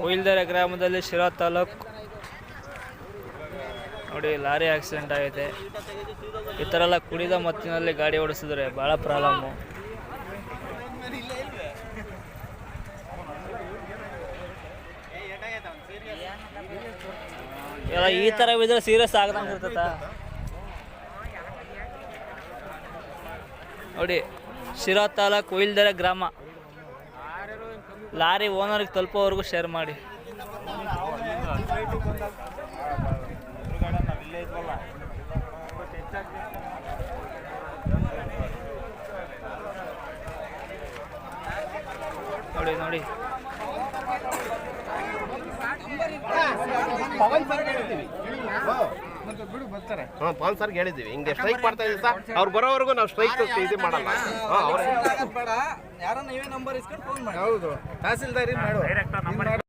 ಹುಯಿಲ್ದೆರೆ ಗ್ರಾಮದಲ್ಲಿ ಶಿರಾ ತಾಲೂಕು. ನೋಡಿ, lorry accident ಆಗಿದೆ. ಈ ಥರ ಎಲ್ಲ ಕುಡಿದ ಮತ್ತಿನಲ್ಲಿ ಗಾಡಿ ಓಡಿಸಿದ್ರೆ ಭಾಳ ಪ್ರಾಬ್ಲಮ್ಮು ಎಲ್ಲ ಈ ಥರ ಬಿದ್ದರೆ ಸೀರಿಯಸ್ ಆಗದಂಗೆ ಇರ್ತದ. ನೋಡಿ, ಶಿರಾ ತಾಲೂಕು ಹುಯಿಲ್ದೆರೆ ಗ್ರಾಮ. ಲಾರಿ ಓನರ್ಗೆ ತಲುಪೋವರೆಗೂ ಶೇರ್ ಮಾಡಿ. ನೋಡಿ ನೋಡಿ. ಪವನ್ ಸರ್ ಹೇಳಿದ್ದೀವಿ ಹಾಂ ಪವನ್ ಸರ್ ಹೇಳಿದ್ದೀವಿ ಹಿಂಗೆ ಸ್ಟ್ರೈಕ್ ಮಾಡ್ತಾ ಇದೀವಿ ಸರ್ ಅವ್ರು ಬರೋವರೆಗೂ ನಾವು ಸ್ಟ್ರೈಕ್ ಇದು ಮಾಡಲ್ಲ ಹಾಂ ಅವ್ರ ಯಾರನ್ನ ನೀವೇ ನಂಬರ್ ಇಸ್ಕೊಂಡು ಫೋನ್ ಮಾಡಿ ಹೌದು ತಹಸೀಲ್ದಾರಿ ಮಾಡು